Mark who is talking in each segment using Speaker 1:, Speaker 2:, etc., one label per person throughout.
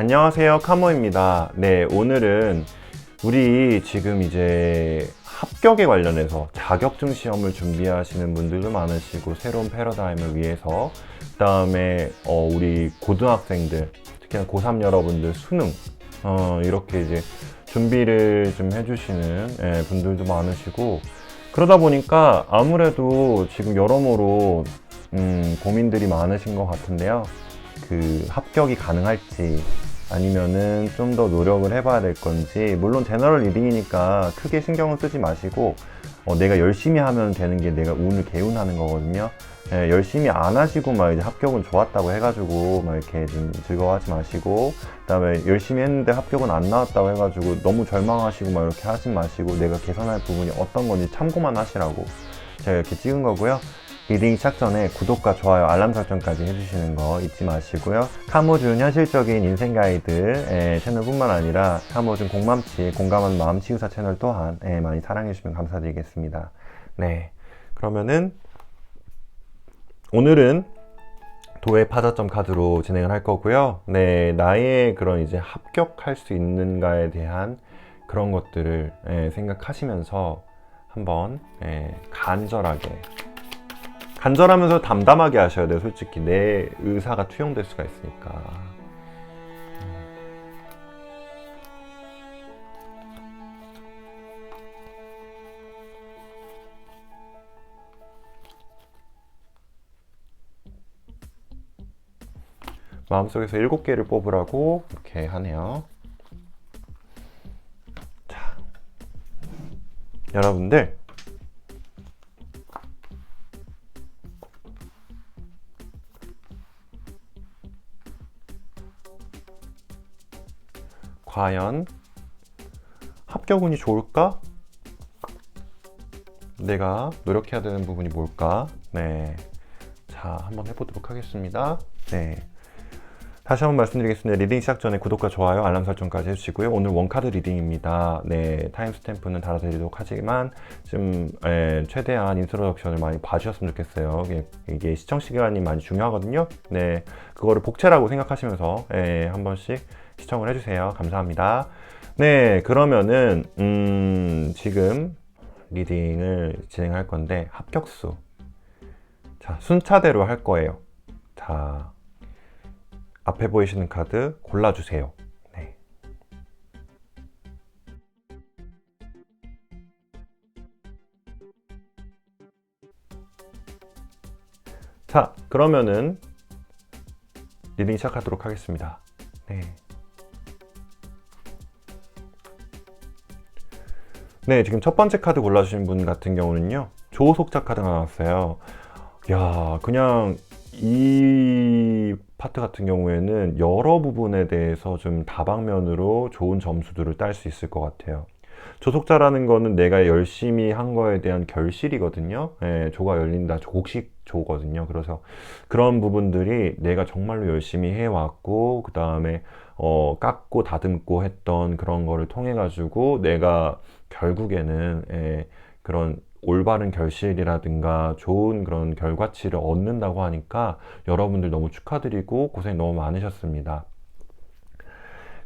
Speaker 1: 안녕하세요 카모입니다 네 오늘은 우리 지금 이제 합격에 관련해서 자격증 시험을 준비하시는 분들도 많으시고 새로운 패러다임을 위해서 그 다음에 어, 우리 고등학생들 특히나 고3 여러분들 수능 어, 이렇게 이제 준비를 좀 해주시는 예, 분들도 많으시고 그러다 보니까 아무래도 지금 여러모로 음, 고민들이 많으신 것 같은데요. 그 합격이 가능할지 아니면은 좀 더 노력을 해봐야 될 건지 물론 제너럴 리딩이니까 크게 신경을 쓰지 마시고 어, 내가 열심히 하면 되는 게 내가 운을 개운하는 거거든요. 예, 열심히 안 하시고 막 이제 합격은 좋았다고 해가지고 막 이렇게 좀 즐거워하지 마시고 그다음에 열심히 했는데 합격은 안 나왔다고 해가지고 너무 절망하시고 막 이렇게 하지 마시고 내가 개선할 부분이 어떤 건지 참고만 하시라고 제가 이렇게 찍은 거고요. 리딩 시작 전에 구독과 좋아요, 알람 설정까지 해주시는 거 잊지 마시고요. 카모준 현실적인 인생 가이드 예, 채널뿐만 아니라 카모준 공맘치, 공감하는 마음 치유사 채널 또한 예, 많이 사랑해주시면 감사드리겠습니다. 네, 그러면은 오늘은 도의 파자점 카드로 진행을 할 거고요. 네, 나의 그런 이제 합격할 수 있는가에 대한 그런 것들을 예, 생각하시면서 한번 예, 간절하게 간절하면서 담담하게 하셔야 돼요. 솔직히 내 의사가 투영될 수가 있으니까. 마음속에서 일곱 개를 뽑으라고 이렇게 하네요. 자, 여러분들 과연 합격운이 좋을까? 내가 노력해야 되는 부분이 뭘까? 네. 자, 한번 해보도록 하겠습니다. 네. 다시 한번 말씀드리겠습니다. 리딩 시작 전에 구독과 좋아요, 알람 설정까지 해주시고요. 오늘 원카드 리딩입니다. 네, 타임스탬프는 달아드리도록 하지만 좀 예, 최대한 인트로덕션을 많이 봐주셨으면 좋겠어요. 이게, 이게 시청 시간이 많이 중요하거든요. 네, 그거를 복채라고 생각하시면서 예, 한 번씩 시청을 해주세요. 감사합니다. 네, 그러면은 음, 지금 리딩을 진행할 건데 합격수. 자, 순차대로 할 거예요. 자, 앞에 보이시는 카드 골라주세요. 네. 자, 그러면은 리딩 시작하도록 하겠습니다. 네. 네, 지금 첫 번째 카드 골라주신 분 같은 경우는요, 조속자 카드가 나왔어요. 야, 그냥 이 파트 같은 경우에는 여러 부분에 대해서 좀 다방면으로 좋은 점수들을 딸 수 있을 것 같아요. 조속자라는 거는 내가 열심히 한 거에 대한 결실이거든요. 예, 조가 열린다. 곡식 조거든요. 그래서 그런 부분들이 내가 정말로 열심히 해왔고, 그 다음에 어, 깎고 다듬고 했던 그런 거를 통해 가지고 내가 결국에는 예, 그런 올바른 결실이라든가 좋은 그런 결과치를 얻는다고 하니까 여러분들 너무 축하드리고 고생 너무 많으셨습니다.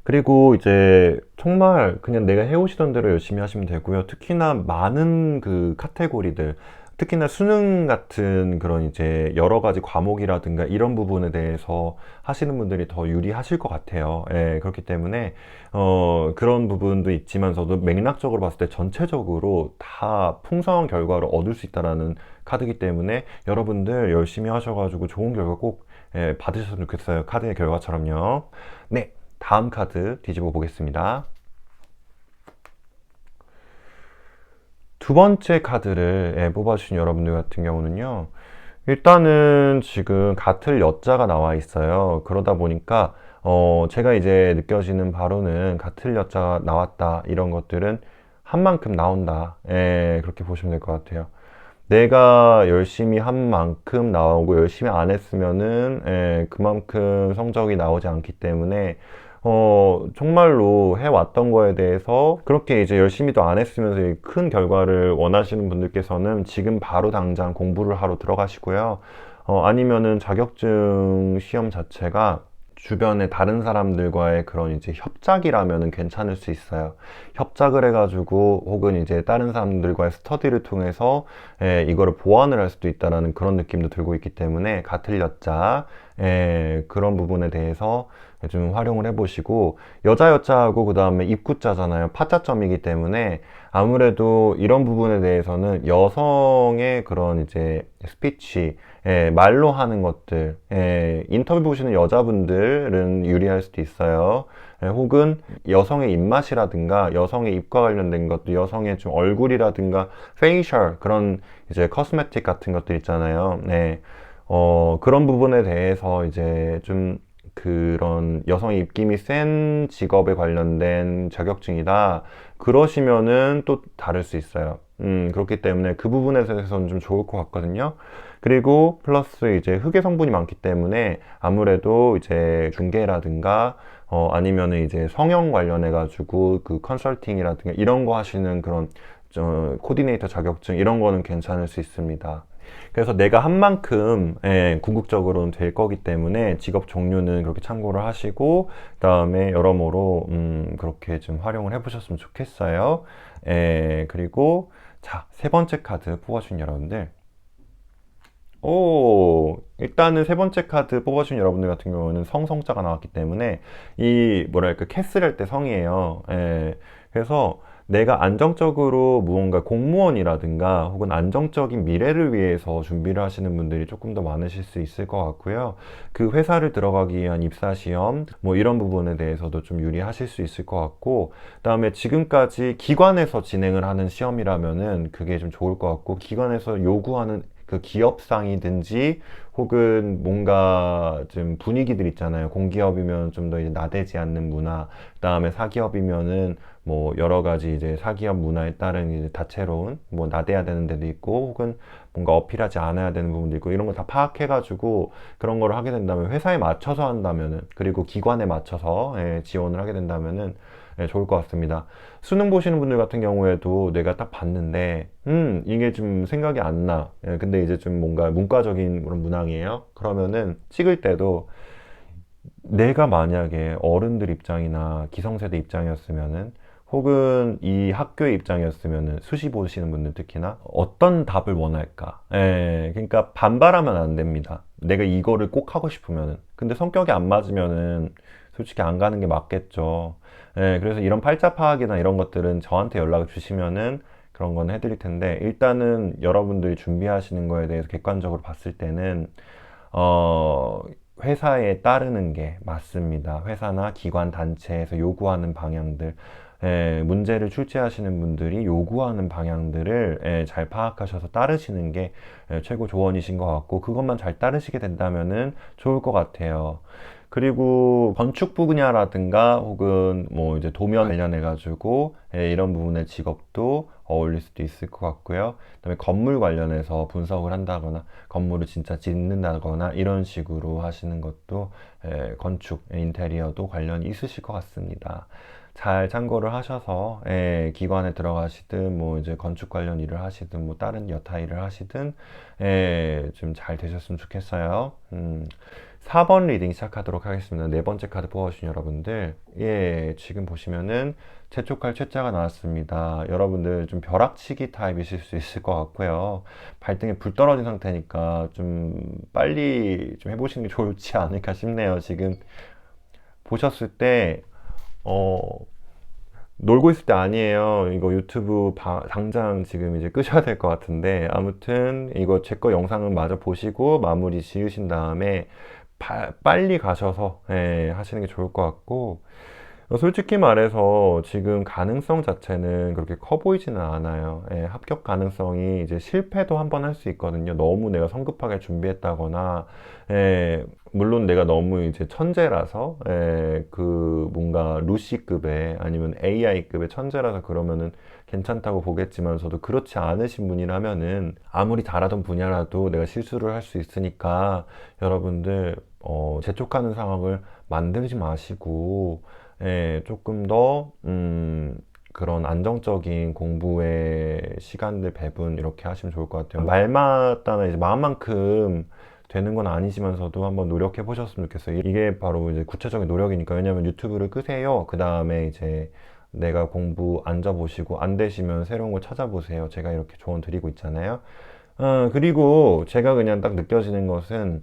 Speaker 1: 그리고 이제 정말 그냥 내가 해오시던 대로 열심히 하시면 되고요. 특히나 많은 그 카테고리들, 특히나 수능 같은 그런 이제 여러 가지 과목이라든가 이런 부분에 대해서 하시는 분들이 더 유리하실 것 같아요. 예, 그렇기 때문에 어, 그런 부분도 있지만서도 맥락적으로 봤을 때 전체적으로 다 풍성한 결과를 얻을 수 있다라는 카드이기 때문에 여러분들 열심히 하셔가지고 좋은 결과 꼭 예, 받으셨으면 좋겠어요. 카드의 결과처럼요. 네, 다음 카드 뒤집어 보겠습니다. 두 번째 카드를 예, 뽑아주신 여러분들 같은 경우는요. 일단은 지금 같을 여자가 나와 있어요. 그러다 보니까 어, 제가 이제 느껴지는 바로는 같을 여자가 나왔다 이런 것들은 한 만큼 나온다. 예, 그렇게 보시면 될 것 같아요. 내가 열심히 한 만큼 나오고 열심히 안 했으면은 예, 그만큼 성적이 나오지 않기 때문에 어, 정말로 해왔던 거에 대해서 그렇게 이제 열심히도 안 했으면서 큰 결과를 원하시는 분들께서는 지금 바로 당장 공부를 하러 들어가시고요. 어, 아니면은 자격증 시험 자체가 주변에 다른 사람들과의 그런 이제 협작이라면은 괜찮을 수 있어요. 협작을 해가지고 혹은 이제 다른 사람들과의 스터디를 통해서 에, 이거를 보완을 할 수도 있다라는 그런 느낌도 들고 있기 때문에 가틀 여자 에, 그런 부분에 대해서 좀 활용을 해보시고 여자 여자하고 그 다음에 입구자잖아요. 파자점이기 때문에 아무래도 이런 부분에 대해서는 여성의 그런 이제 스피치 예, 말로 하는 것들 예, 인터뷰 보시는 여자분들은 유리할 수도 있어요. 예, 혹은 여성의 입맛이라든가 여성의 입과 관련된 것도 여성의 좀 얼굴이라든가 페이셜 그런 이제 커스메틱 같은 것들 있잖아요. 네. 어, 그런 부분에 대해서 이제 좀 그런 여성의 입김이 센 직업에 관련된 자격증이다. 그러시면은 또 다를 수 있어요. 음, 그렇기 때문에 그 부분에 대해서는 좀 좋을 것 같거든요. 그리고 플러스 이제 흑의 성분이 많기 때문에 아무래도 이제 중개라든가 어, 아니면은 이제 성형 관련해가지고 그 컨설팅이라든가 이런 거 하시는 그런 저, 코디네이터 자격증 이런 거는 괜찮을 수 있습니다. 그래서 내가 한 만큼 예, 궁극적으로는 될 거기 때문에 직업 종류는 그렇게 참고를 하시고 그다음에 여러모로 음, 그렇게 좀 활용을 해보셨으면 좋겠어요. 예, 그리고 자 세 번째 카드 뽑아준 여러분들. 오, 일단은 세 번째 카드 뽑아준 여러분들 같은 경우는 성성자가 나왔기 때문에 이 뭐랄까 캐슬 할 때 성이에요. 예, 그래서 내가 안정적으로 무언가 공무원이라든가 혹은 안정적인 미래를 위해서 준비를 하시는 분들이 조금 더 많으실 수 있을 것 같고요. 그 회사를 들어가기 위한 입사 시험 뭐 이런 부분에 대해서도 좀 유리하실 수 있을 것 같고 그다음에 지금까지 기관에서 진행을 하는 시험이라면은 그게 좀 좋을 것 같고 기관에서 요구하는 그 기업상이든지 혹은 뭔가 좀 분위기들 있잖아요. 공기업이면 좀 더 나대지 않는 문화, 그 다음에 사기업이면은 뭐 여러 가지 이제 사기업 문화에 따른 이제 다채로운 뭐 나대야 되는 데도 있고 혹은 뭔가 어필하지 않아야 되는 부분도 있고 이런 거다 파악해가지고 그런 거를 하게 된다면 회사에 맞춰서 한다면은 그리고 기관에 맞춰서 예, 지원을 하게 된다면은 예, 좋을 것 같습니다. 수능 보시는 분들 같은 경우에도 내가 딱 봤는데, 음, 이게 좀 생각이 안 나. 예, 근데 이제 좀 뭔가 문과적인 그런 문항이에요. 그러면은 찍을 때도 내가 만약에 어른들 입장이나 기성세대 입장이었으면은 혹은 이 학교의 입장이었으면 수시 보시는 분들 특히나 어떤 답을 원할까? 예, 그러니까 반발하면 안 됩니다. 내가 이거를 꼭 하고 싶으면은. 근데 성격이 안 맞으면은 솔직히 안 가는 게 맞겠죠. 예, 그래서 이런 팔자 파악이나 이런 것들은 저한테 연락을 주시면은 그런 건 해드릴 텐데 일단은 여러분들이 준비하시는 거에 대해서 객관적으로 봤을 때는 어, 회사에 따르는 게 맞습니다. 회사나 기관 단체에서 요구하는 방향들 예, 문제를 출제하시는 분들이 요구하는 방향들을 예, 잘 파악하셔서 따르시는 게 예, 최고 조언이신 것 같고 그것만 잘 따르시게 된다면은 좋을 것 같아요. 그리고 건축 분야라든가 혹은 뭐 이제 도면 관련해 가지고 예, 이런 부분의 직업도 어울릴 수도 있을 것 같고요. 그다음에 건물 관련해서 분석을 한다거나 건물을 진짜 짓는다거나 이런 식으로 하시는 것도 예, 건축 인테리어도 관련이 있으실 것 같습니다. 잘 참고를 하셔서 예, 기관에 들어가시든 뭐 이제 건축 관련 일을 하시든 뭐 다른 여타 일을 하시든 예, 좀 잘 되셨으면 좋겠어요. 음, 4번 리딩 시작하도록 하겠습니다. 네 번째 카드 뽑아주신 여러분들 예, 지금 보시면은 재촉할 최자가 나왔습니다. 여러분들 좀 벼락치기 타입이실 수 있을 것 같고요. 발등에 불 떨어진 상태니까 좀 빨리 좀 해보시는 게 좋지 않을까 싶네요. 지금 보셨을 때 어, 놀고 있을 때 아니에요. 이거 유튜브 바, 당장 지금 이제 끄셔야 될 것 같은데 아무튼 이거 제 거 영상은 마저 보시고 마무리 지으신 다음에 바, 빨리 가셔서 예, 하시는 게 좋을 것 같고 솔직히 말해서 지금 가능성 자체는 그렇게 커 보이지는 않아요. 예, 합격 가능성이 이제 실패도 한 번 할 수 있거든요. 너무 내가 성급하게 준비했다거나, 예, 물론 내가 너무 이제 천재라서, 예, 그 뭔가 루시급의 아니면 AI급의 천재라서 그러면은 괜찮다고 보겠지만 저도 그렇지 않으신 분이라면은 아무리 잘하던 분야라도 내가 실수를 할 수 있으니까 여러분들 어, 재촉하는 상황을 만들지 마시고 예, 조금 더, 음, 그런 안정적인 공부의 시간들 배분 이렇게 하시면 좋을 것 같아요. 말마따나 이제 마음만큼 되는 건 아니지만서도 한번 노력해 보셨으면 좋겠어요. 이게 바로 이제 구체적인 노력이니까. 왜냐면 유튜브를 끄세요. 그 다음에 이제 내가 공부 앉아보시고 안 되시면 새로운 걸 찾아보세요. 제가 이렇게 조언 드리고 있잖아요. 어, 그리고 제가 그냥 딱 느껴지는 것은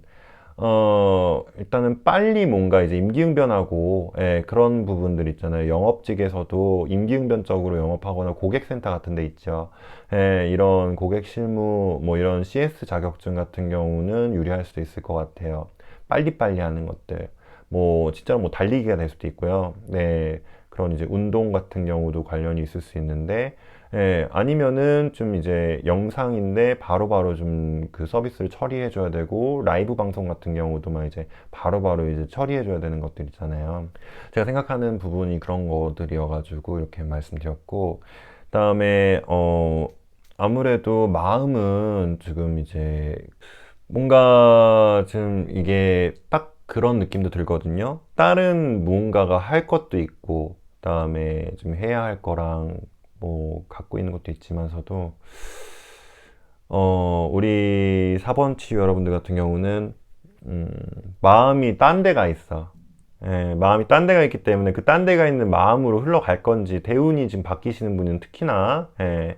Speaker 1: 어, 일단은 빨리 뭔가 이제 임기응변하고, 예, 그런 부분들 있잖아요. 영업직에서도 임기응변적으로 영업하거나 고객센터 같은 데 있죠. 예, 이런 고객 실무, 뭐 이런 CS 자격증 같은 경우는 유리할 수도 있을 것 같아요. 빨리빨리 하는 것들. 뭐, 진짜로 뭐 달리기가 될 수도 있고요. 네, 그런 이제 운동 같은 경우도 관련이 있을 수 있는데, 예, 아니면은 좀 이제 영상인데 바로바로 좀 그 서비스를 처리해 줘야 되고 라이브 방송 같은 경우도만 이제 바로바로 이제 처리해 줘야 되는 것들 있잖아요. 제가 생각하는 부분이 그런 것들이어 가지고 이렇게 말씀드렸고 그다음에 어 아무래도 마음은 지금 이제 뭔가 좀 이게 딱 그런 느낌도 들거든요. 다른 무언가가 할 것도 있고 그다음에 좀 해야 할 거랑 뭐 갖고 있는 것도 있지만서도 어 우리 4번 치유 여러분들 같은 경우는 음, 마음이 딴 데가 있어. 예, 마음이 딴 데가 있기 때문에 그 딴 데가 있는 마음으로 흘러갈 건지 대운이 지금 바뀌시는 분은 특히나 예,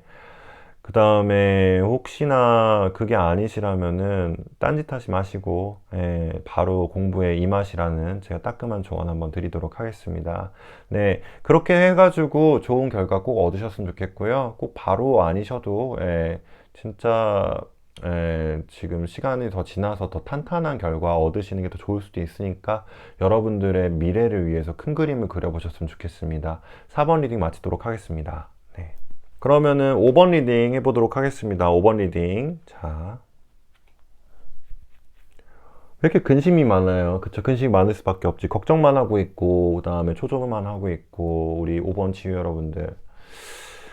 Speaker 1: 그 다음에 혹시나 그게 아니시라면은 딴짓 하지 마시고 예, 바로 공부에 임하시라는 제가 따끔한 조언 한번 드리도록 하겠습니다. 네, 그렇게 해가지고 좋은 결과 꼭 얻으셨으면 좋겠고요. 꼭 바로 아니셔도 예, 진짜 예, 지금 시간이 더 지나서 더 탄탄한 결과 얻으시는 게 더 좋을 수도 있으니까 여러분들의 미래를 위해서 큰 그림을 그려보셨으면 좋겠습니다. 4번 리딩 마치도록 하겠습니다. 네. 그러면은 5번 리딩 해보도록 하겠습니다. 5번 리딩. 자. 왜 이렇게 근심이 많아요? 그쵸? 근심이 많을 수밖에 없지. 걱정만 하고 있고, 그 다음에 초조만 하고 있고, 우리 5번 치유 여러분들.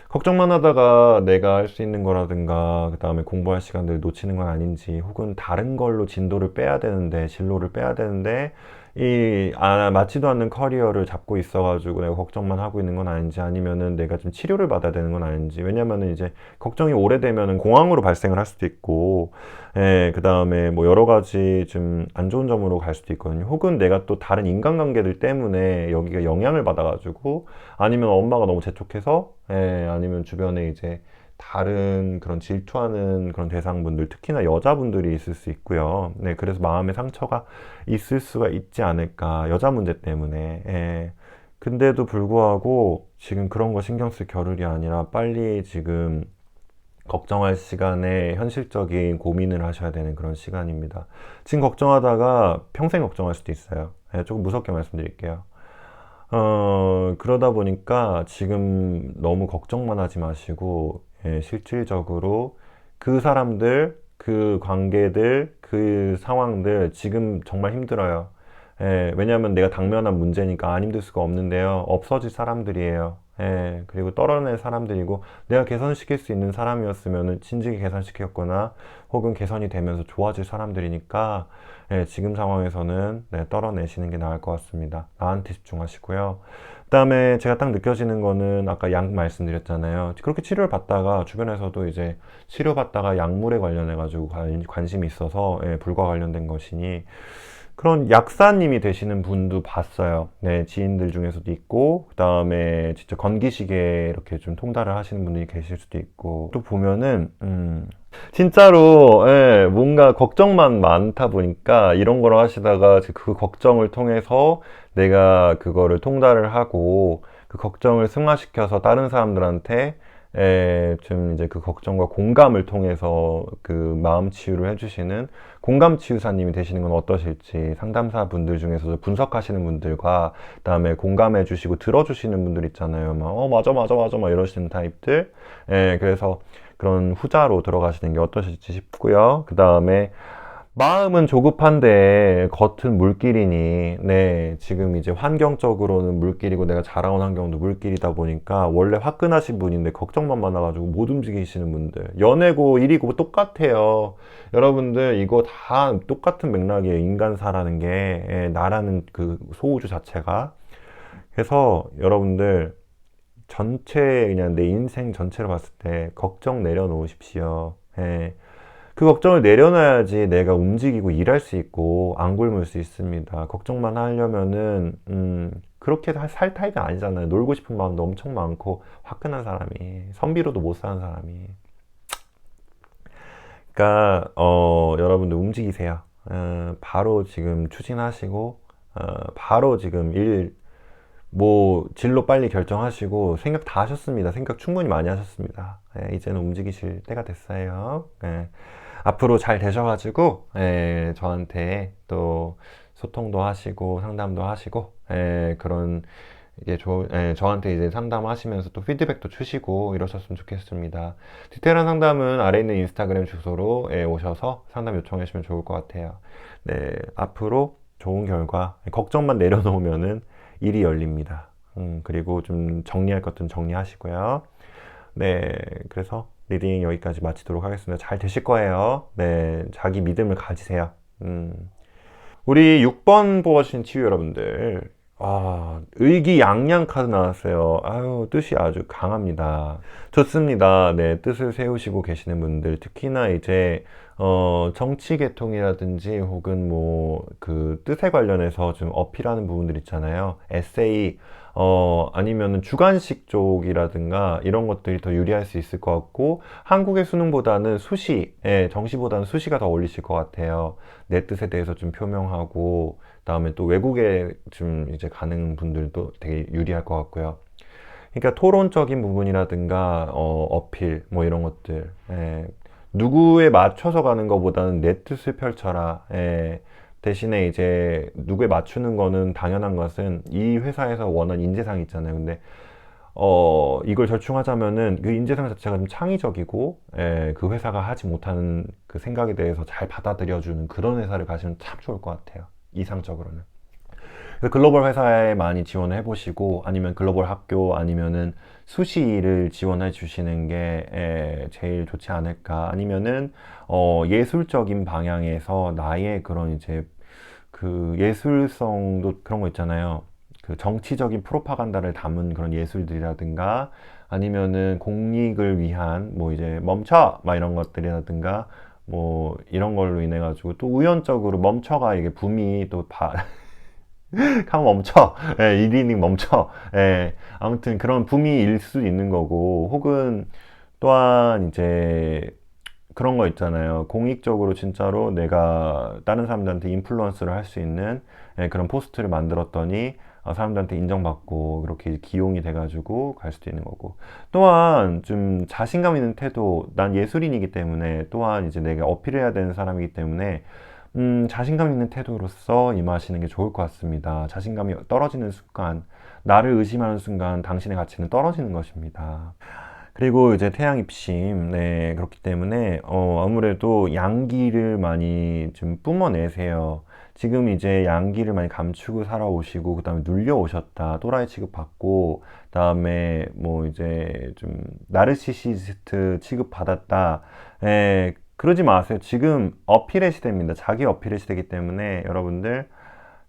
Speaker 1: 걱정만 하다가 내가 할 수 있는 거라든가, 그 다음에 공부할 시간들 놓치는 건 아닌지, 혹은 다른 걸로 진도를 빼야 되는데, 진로를 빼야 되는데, 이, 아, 맞지도 않는 커리어를 잡고 있어가지고 내가 걱정만 하고 있는 건 아닌지, 아니면은 내가 좀 치료를 받아야 되는 건 아닌지, 왜냐면은 이제 걱정이 오래되면은 공황으로 발생을 할 수도 있고, 예, 그 다음에 뭐 여러 가지 좀 안 좋은 점으로 갈 수도 있거든요. 혹은 내가 또 다른 인간관계들 때문에 여기가 영향을 받아가지고, 아니면 엄마가 너무 재촉해서, 예, 아니면 주변에 이제 다른 그런 질투하는 그런 대상분들, 특히나 여자분들이 있을 수 있고요. 네, 그래서 마음의 상처가 있을 수가 있지 않을까. 여자 문제 때문에. 예. 근데도 불구하고 지금 그런 거 신경 쓸 겨를이 아니라 빨리 지금 걱정할 시간에 현실적인 고민을 하셔야 되는 그런 시간입니다. 지금 걱정하다가 평생 걱정할 수도 있어요. 예, 조금 무섭게 말씀드릴게요. 어, 그러다 보니까 지금 너무 걱정만 하지 마시고, 예, 실질적으로 그 사람들, 그 관계들, 그 상황들 지금 정말 힘들어요. 예, 왜냐하면 내가 당면한 문제니까 안 힘들 수가 없는데요. 없어질 사람들이에요. 예, 그리고 떨어낼 사람들이고 내가 개선시킬 수 있는 사람이었으면 진즉에 개선시켰거나 혹은 개선이 되면서 좋아질 사람들이니까 예, 지금 상황에서는 네, 떨어내시는 게 나을 것 같습니다. 나한테 집중하시고요. 그다음에 제가 딱 느껴지는 거는 아까 약 말씀드렸잖아요. 그렇게 치료를 받다가 주변에서도 이제 치료 받다가 약물에 관련해 가지고 관심이 있어서 예, 불과 관련된 것이니 그런 약사님이 되시는 분도 봤어요. 네, 지인들 중에서도 있고, 그 다음에 진짜 건기식에 이렇게 좀 통달을 하시는 분들이 계실 수도 있고, 또 보면은, 음, 진짜로, 예, 뭔가 걱정만 많다 보니까 이런 걸 하시다가 그 걱정을 통해서 내가 그거를 통달을 하고, 그 걱정을 승화시켜서 다른 사람들한테 에, 좀 이제 그 걱정과 공감을 통해서 그 마음 치유를 해주시는 공감 치유사님이 되시는 건 어떠실지 상담사 분들 중에서도 분석하시는 분들과 그다음에 공감해 주시고 들어주시는 분들 있잖아요. 막, 어, 맞아, 맞아, 맞아, 막 이러시는 타입들. 예, 그래서 그런 후자로 들어가시는 게 어떠실지 싶고요. 그 다음에 마음은 조급한데 겉은 물길이니, 네, 지금 이제 환경적으로는 물길이고 내가 자라온 환경도 물길이다 보니까 원래 화끈하신 분인데 걱정만 많아가지고 못 움직이시는 분들. 연애고 일이고 똑같아요. 여러분들 이거 다 똑같은 맥락이에요. 인간사라는 게, 예, 나라는 그 소우주 자체가. 그래서 여러분들 전체 그냥 내 인생 전체로 봤을 때 걱정 내려놓으십시오. 예. 그 걱정을 내려놔야지 내가 움직이고 일할 수 있고 안 굶을 수 있습니다. 걱정만 하려면은 음, 그렇게 살 타입이 아니잖아요. 놀고 싶은 마음도 엄청 많고 화끈한 사람이 선비로도 못 사는 사람이. 그러니까 어, 여러분들 움직이세요. 어, 바로 지금 추진하시고 어, 바로 지금 일 뭐 진로 빨리 결정하시고 생각 다 하셨습니다. 생각 충분히 많이 하셨습니다. 예, 이제는 움직이실 때가 됐어요. 예, 앞으로 잘 되셔가지고 예, 저한테 또 소통도 하시고 상담도 하시고 예, 그런 이제 저, 예, 저한테 이제 상담하시면서 또 피드백도 주시고 이러셨으면 좋겠습니다. 디테일한 상담은 아래 있는 인스타그램 주소로 예, 오셔서 상담 요청해 주시면 좋을 것 같아요. 네, 앞으로 좋은 결과 걱정만 내려놓으면은 일이 열립니다. 음, 그리고 좀 정리할 것들은 정리하시고요. 네, 그래서 리딩 여기까지 마치도록 하겠습니다. 잘 되실 거예요. 네, 자기 믿음을 가지세요. 음. 우리 6번 뽑아주신 치유 여러분들, 아, 의기양양 카드 나왔어요. 아유, 뜻이 아주 강합니다. 좋습니다. 네, 뜻을 세우시고 계시는 분들, 특히나 이제, 어, 정치 계통이라든지 혹은 뭐, 그 뜻에 관련해서 좀 어필하는 부분들 있잖아요. 에세이, 어, 아니면은 주관식 쪽이라든가 이런 것들이 더 유리할 수 있을 것 같고, 한국의 수능보다는 수시, 예, 정시보다는 수시가 더 어울리실 것 같아요. 내 뜻에 대해서 좀 표명하고, 다음에 또 외국에 좀 이제 가는 분들도 되게 유리할 것 같고요. 그러니까 토론적인 부분이라든가 어, 어필 뭐 이런 것들 예. 누구에 맞춰서 가는 것보다는 내 뜻을 펼쳐라. 예. 대신에 이제 누구에 맞추는 거는 당연한 것은 이 회사에서 원하는 인재상이 있잖아요. 근데 어 이걸 절충하자면은 그 인재상 자체가 좀 창의적이고 예, 그 회사가 하지 못하는 그 생각에 대해서 잘 받아들여주는 그런 회사를 가시면 참 좋을 것 같아요. 이상적으로는. 글로벌 회사에 많이 지원을 해보시고 아니면 글로벌 학교 아니면은 수시를 지원해 주시는 게 에, 제일 좋지 않을까 아니면은 어, 예술적인 방향에서 나의 그런 이제 그 예술성도 그런 거 있잖아요. 그 정치적인 프로파간다를 담은 그런 예술들이라든가 아니면은 공익을 위한 뭐 이제 멈춰 막 이런 것들이라든가 뭐 이런 걸로 인해 가지고 또 우연적으로 멈춰가 이게 붐이 또 바, 가면 멈춰. 예, 1이닝 멈춰. 예, 아무튼 그런 붐이 일 수도 있는 거고, 혹은 또한 이제 그런 거 있잖아요. 공익적으로 진짜로 내가 다른 사람들한테 인플루언스를 할 수 있는 예, 그런 포스트를 만들었더니 어, 사람들한테 인정받고 그렇게 기용이 돼가지고 갈 수도 있는 거고 또한 좀 자신감 있는 태도 난 예술인이기 때문에 또한 이제 내가 어필해야 되는 사람이기 때문에 음, 자신감 있는 태도로서 임하시는 게 좋을 것 같습니다. 자신감이 떨어지는 순간 나를 의심하는 순간 당신의 가치는 떨어지는 것입니다. 그리고 이제 태양 입심, 네, 그렇기 때문에, 어, 아무래도 양기를 많이 좀 뿜어내세요. 지금 이제 양기를 많이 감추고 살아오시고 그다음에 눌려오셨다 또라이 취급받고 그다음에 뭐 이제 좀 나르시시스트 취급받았다. 예, 그러지 마세요. 지금 어필의 시대입니다. 자기 어필의 시대이기 때문에 여러분들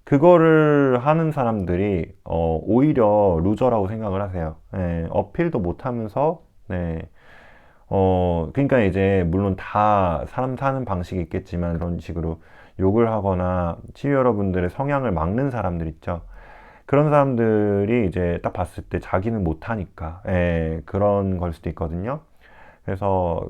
Speaker 1: 그거를 하는 사람들이 어, 오히려 루저라고 생각을 하세요. 예, 어필도 못하면서 네. 어, 그러니까 이제 물론 다 사람 사는 방식이 있겠지만 그런 식으로 욕을 하거나 치유 여러분들의 성향을 막는 사람들 있죠. 그런 사람들이 이제 딱 봤을 때 자기는 못하니까 예, 그런 걸 수도 있거든요. 그래서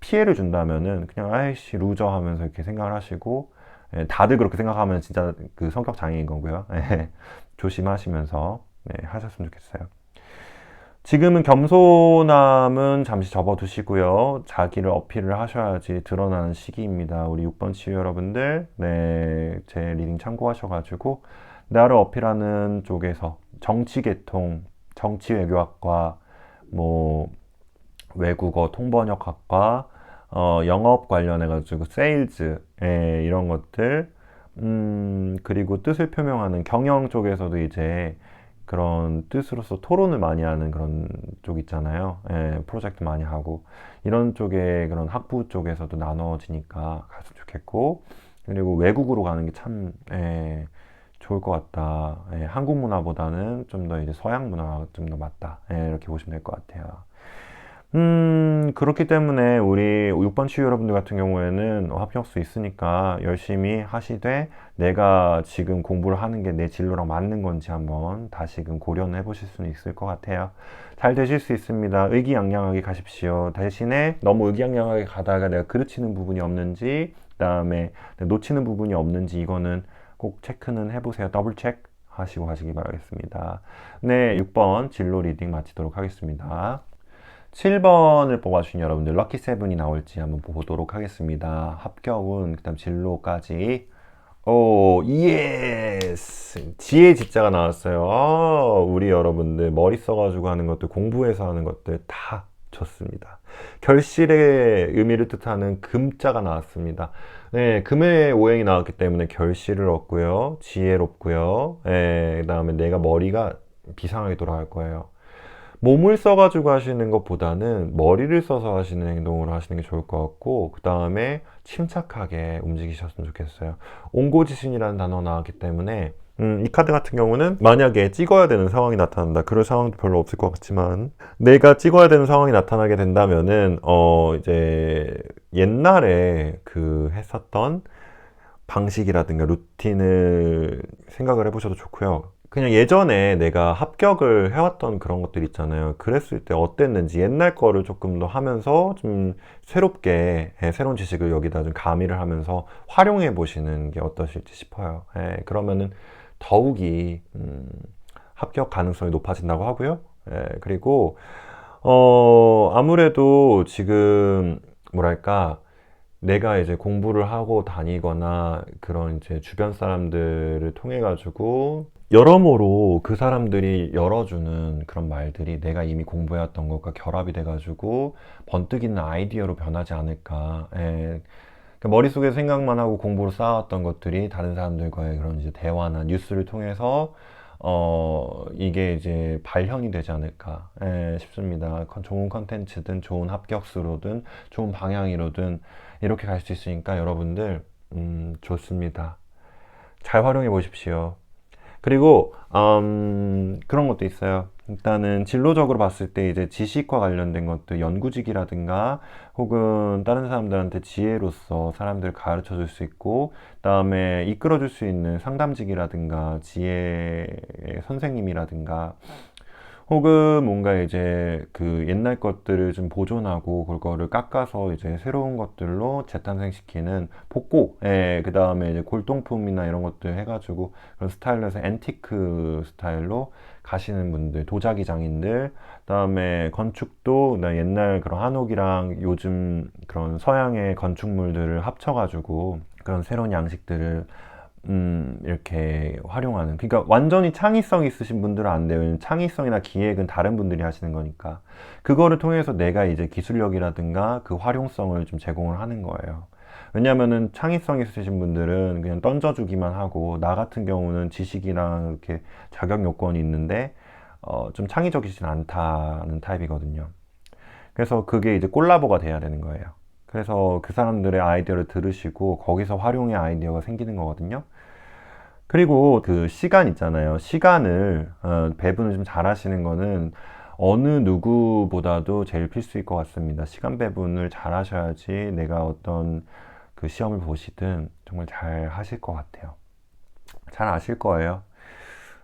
Speaker 1: 피해를 준다면은 그냥 아이씨 루저 하면서 이렇게 생각을 하시고 예, 다들 그렇게 생각하면 진짜 그 성격 장애인 거고요. 예, 조심하시면서 네, 하셨으면 좋겠어요. 지금은 겸손함은 잠시 접어두시고요. 자기를 어필을 하셔야지 드러나는 시기입니다. 우리 6번 치유 여러분들, 네, 제 리딩 참고하셔가지고, 나를 어필하는 쪽에서 정치계통, 정치외교학과, 뭐, 외국어 통번역학과, 어, 영업 관련해가지고 세일즈, 예, 이런 것들, 음, 그리고 뜻을 표명하는 경영 쪽에서도 이제 그런 뜻으로서 토론을 많이 하는 그런 쪽 있잖아요. 예, 프로젝트 많이 하고 이런 쪽에 그런 학부 쪽에서도 나눠지니까 갔으면 좋겠고 그리고 외국으로 가는 게참 예, 좋을 것 같다. 예, 한국 문화보다는 좀 더 이제 서양 문화가 좀 더 맞다. 예, 이렇게 보시면 될 것 같아요. 음, 그렇기 때문에 우리 6번 치유 여러분들 같은 경우에는 합격수 있으니까 열심히 하시되 내가 지금 공부를 하는 게 내 진로랑 맞는 건지 한번 다시금 고려는 해보실 수는 있을 것 같아요. 잘 되실 수 있습니다. 의기양양하게 가십시오. 대신에 너무 의기양양하게 가다가 내가 그르치는 부분이 없는지, 그 다음에 놓치는 부분이 없는지 이거는 꼭 체크는 해보세요. 더블 체크 하시고 가시기 바라겠습니다. 네, 6번 진로 리딩 마치도록 하겠습니다. 7번을 뽑아주신 여러분들 럭키 세븐이 나올지 한번 보도록 하겠습니다. 합격은 그다음 진로까지 오 예스 지혜 지자가 나왔어요. 아, 우리 여러분들 머리 써가지고 하는 것들 공부해서 하는 것들 다 좋습니다. 결실의 의미를 뜻하는 금자가 나왔습니다. 네, 금의 오행이 나왔기 때문에 결실을 얻고요, 지혜롭고요. 네, 그 다음에 내가 머리가 비상하게 돌아갈 거예요. 몸을 써가지고 하시는 것보다는 머리를 써서 하시는 행동을 하시는 게 좋을 것 같고 그 다음에 침착하게 움직이셨으면 좋겠어요. 옹고지신이라는 단어 나왔기 때문에 음, 이 카드 같은 경우는 만약에 찍어야 되는 상황이 나타난다. 그럴 상황도 별로 없을 것 같지만 내가 찍어야 되는 상황이 나타나게 된다면은 어 이제 옛날에 그 했었던 방식이라든가 루틴을 생각을 해보셔도 좋고요. 그냥 예전에 내가 합격을 해왔던 그런 것들 있잖아요. 그랬을 때 어땠는지 옛날 거를 조금 더 하면서 좀 새롭게 예, 새로운 지식을 여기다 좀 가미를 하면서 활용해 보시는 게 어떠실지 싶어요. 예, 그러면은 더욱이 음, 합격 가능성이 높아진다고 하고요. 예, 그리고 어, 아무래도 지금 뭐랄까 내가 이제 공부를 하고 다니거나 그런 이제 주변 사람들을 통해 가지고 여러모로 그 사람들이 열어주는 그런 말들이 내가 이미 공부해왔던 것과 결합이 돼가지고 번뜩 있는 아이디어로 변하지 않을까. 예. 그러니까 머릿속에 생각만 하고 공부를 쌓아왔던 것들이 다른 사람들과의 그런 이제 대화나 뉴스를 통해서 어, 이게 이제 발현이 되지 않을까 예, 싶습니다. 좋은 컨텐츠든 좋은 합격수로든 좋은 방향이로든 이렇게 갈 수 있으니까 여러분들 음, 좋습니다. 잘 활용해 보십시오. 그리고 음, 그런 것도 있어요. 일단은 진로적으로 봤을 때 이제 지식과 관련된 것들 연구직이라든가 혹은 다른 사람들한테 지혜로서 사람들을 가르쳐 줄 수 있고 그다음에 이끌어 줄 수 있는 상담직이라든가 지혜 선생님이라든가 혹은 뭔가 이제 그 옛날 것들을 좀 보존하고 그거를 깎아서 이제 새로운 것들로 재탄생시키는 복고, 예, 그 다음에 이제 골동품이나 이런 것들 해가지고 그런 스타일로서 앤티크 스타일로 가시는 분들, 도자기 장인들, 그 다음에 건축도 옛날 그런 한옥이랑 요즘 그런 서양의 건축물들을 합쳐가지고 그런 새로운 양식들을 음, 이렇게 활용하는. 그러니까 완전히 창의성 있으신 분들은 안 돼요. 창의성이나 기획은 다른 분들이 하시는 거니까. 그거를 통해서 내가 이제 기술력이라든가 그 활용성을 좀 제공을 하는 거예요. 왜냐면은 창의성 있으신 분들은 그냥 던져주기만 하고, 나 같은 경우는 지식이랑 이렇게 자격 요건이 있는데, 어, 좀 창의적이진 않다는 타입이거든요. 그래서 그게 이제 콜라보가 돼야 되는 거예요. 그래서 그 사람들의 아이디어를 들으시고 거기서 활용의 아이디어가 생기는 거거든요. 그리고 그 시간 있잖아요. 시간을 어, 배분을 좀 잘 하시는 거는 어느 누구보다도 제일 필수일 것 같습니다. 시간 배분을 잘 하셔야지 내가 어떤 그 시험을 보시든 정말 잘 하실 것 같아요. 잘 아실 거예요.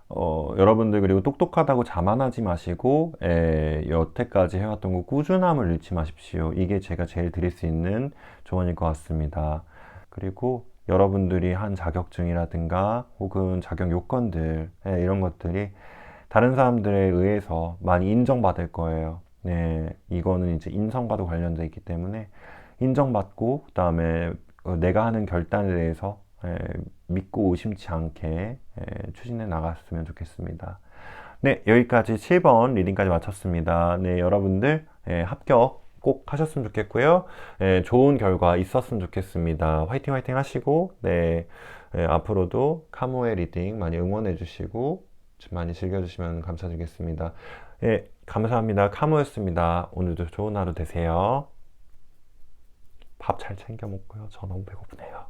Speaker 1: 어, 여러분들 그리고 똑똑하다고 자만하지 마시고 에, 여태까지 해왔던 거 꾸준함을 잃지 마십시오. 이게 제가 제일 드릴 수 있는 조언일 것 같습니다. 그리고 여러분들이 한 자격증이라든가 혹은 자격 요건들 에, 이런 것들이 다른 사람들에 의해서 많이 인정받을 거예요. 네, 이거는 이제 인성과도 관련돼 있기 때문에 인정받고 그다음에 내가 하는 결단에 대해서 에, 믿고 의심치 않게 에, 추진해 나갔으면 좋겠습니다. 네, 여기까지 7번 리딩까지 마쳤습니다. 네, 여러분들 에, 합격 꼭 하셨으면 좋겠고요. 에, 좋은 결과 있었으면 좋겠습니다. 화이팅 화이팅 하시고 네, 에, 앞으로도 카모의 리딩 많이 응원해 주시고 많이 즐겨 주시면 감사드리겠습니다. 예, 감사합니다. 카모였습니다. 오늘도 좋은 하루 되세요. 밥 잘 챙겨 먹고요. 저 너무 배고프네요.